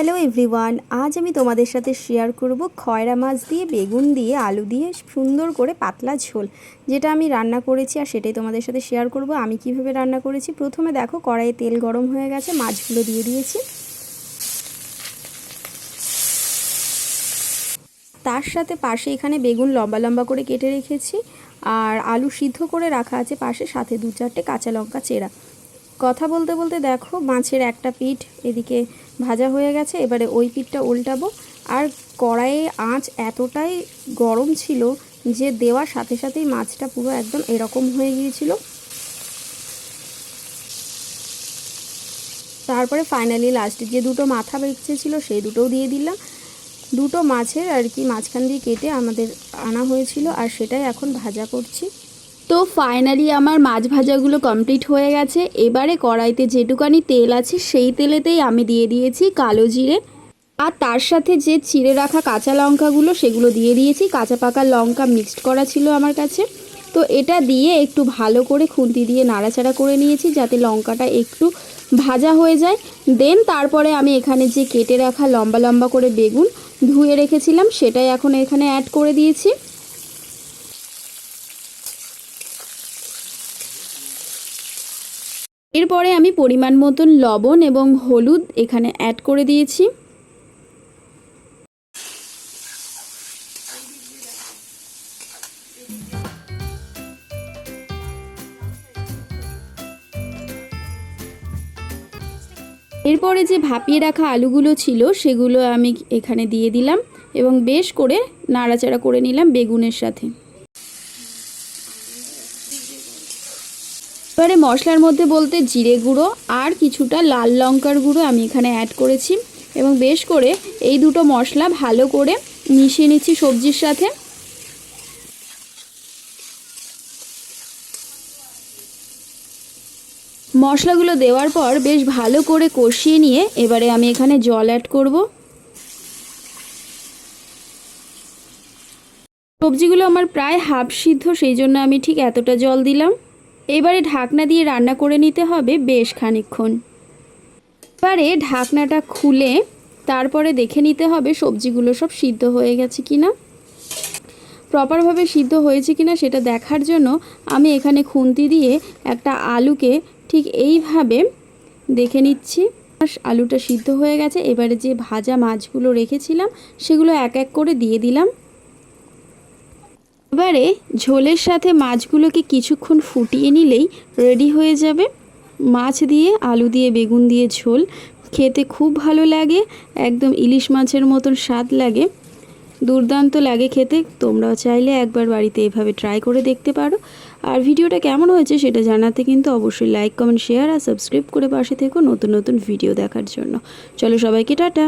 Hello everyone আজ আমি তোমাদের সাথে শেয়ার করব খয়রা মাছ দিয়ে, বেগুন দিয়ে, আলু দিয়ে সুন্দর করে পাতলা ঝোল, যেটা আমি রান্না করেছি আর সেটাই তোমাদের সাথে শেয়ার করব। আমি কীভাবে রান্না করেছি? প্রথমে দেখো, কড়াইয়ে তেল গরম হয়ে গেছে, মাছগুলো দিয়ে দিয়েছি। তার সাথে পাশে এখানে বেগুন লম্বা লম্বা করে কেটে রেখেছি আর আলু সিদ্ধ করে রাখা আছে পাশে, সাথে দু চারটে কাঁচা লঙ্কা চেরা। কথা বলতে বলতে দেখো, মাছের একটা পিঠ এদিকে ভাজা হয়ে গেছে, এবারে ওই পিঠটা উল্টাবো। আর কড়াইয়ে আঁচ এতটাই গরম ছিল যে দেওয়ার সাথে সাথেই মাছটা পুরো একদম এরকম হয়ে গিয়েছিল। তারপরে ফাইনালি লাস্টে যে দুটো মাথা বেঁচে ছিল সেই দুটোও দিয়ে দিলাম। দুটো মাছের আর কি মাঝখান দিয়ে কেটে আমাদের আনা হয়েছিল, আর সেটাই এখন ভাজা করছি। তো ফাইনালি আমার মাছ ভাজাগুলো কমপ্লিট হয়ে গেছে। এবারে কড়াইতে যেটুকানি তেল আছে, সেই তেলেতেই আমি দিয়ে দিয়েছি কালো জিরে। আর তার সাথে যে চিড়ে রাখা কাঁচা লঙ্কাগুলো, সেগুলো দিয়ে দিয়েছি। কাঁচা পাকা লঙ্কা মিক্সড করা ছিল আমার কাছে। তো এটা দিয়ে একটু ভালো করে খুন্তি দিয়ে নাড়াচাড়া করে নিয়েছি, যাতে লঙ্কাটা একটু ভাজা হয়ে যায়। দেন তারপরে আমি এখানে যে কেটে রাখা লম্বা লম্বা করে বেগুন ধুয়ে রেখেছিলাম, সেটাই এখন এখানে অ্যাড করে দিয়েছি। এরপরে আমি পরিমাণ মতন লবণ এবং হলুদ এখানে অ্যাড করে দিয়েছি। এরপরে যে ভাপিয়ে রাখা আলুগুলো ছিল, সেগুলো আমি এখানে দিয়ে দিলাম এবং বেশ করে নাড়াচাড়া করে নিলাম বেগুনের সাথে। এবারে মশলার মধ্যে বলতে জিরে গুঁড়ো আর কিছুটা লাল লঙ্কার গুঁড়ো আমি এখানে অ্যাড করেছি এবং বেশ করে এই দুটো মশলা ভালো করে মিশিয়ে নিচ্ছি সবজির সাথে। মশলাগুলো দেওয়ার পর বেশ ভালো করে কষিয়ে নিয়ে এবারে আমি এখানে জল অ্যাড করব। সবজিগুলো আমার প্রায় হাফ সিদ্ধ, সেই জন্য আমি ঠিক এতটা জল দিলাম। এবারে ঢাকনা দিয়ে রান্না করে নিতে হবে বেশ খানিক্ষণ এবারে ঢাকনাটা খুলে তারপরে দেখে নিতে হবে সবজিগুলো সব সিদ্ধ হয়ে গেছে কি না। প্রপারভাবে সিদ্ধ হয়েছে কি না সেটা দেখার জন্য আমি এখানে খুন্তি দিয়ে একটা আলুকে ঠিক এইভাবে দেখে নিচ্ছি। আলুটা সিদ্ধ হয়ে গেছে। এবারে যে ভাজা মাছগুলো রেখেছিলাম সেগুলো এক এক করে দিয়ে দিলাম। এবারে ঝোলের সাথে মাছগুলোকে কিছুক্ষণ ফুটিয়ে নিলেই রেডি হয়ে যাবে। মাছ দিয়ে, আলু দিয়ে, বেগুন দিয়ে ঝোল। খেতে খুব ভালো লাগে, একদম ইলিশ মাছের মতন স্বাদ লাগে। দুর্দান্ত লাগে খেতে, তোমরাও চাইলে একবার বাড়িতে এভাবে ট্রাই করে দেখতে পারো। আর ভিডিওটা কেমন হয়েছে সেটা জানাতে কিন্তু অবশ্যই লাইক কমেন্ট শেয়ার আর সাবস্ক্রাইব করে পাশে থেকো নতুন নতুন ভিডিও দেখার জন্য। চলো সবাইকে টাটা!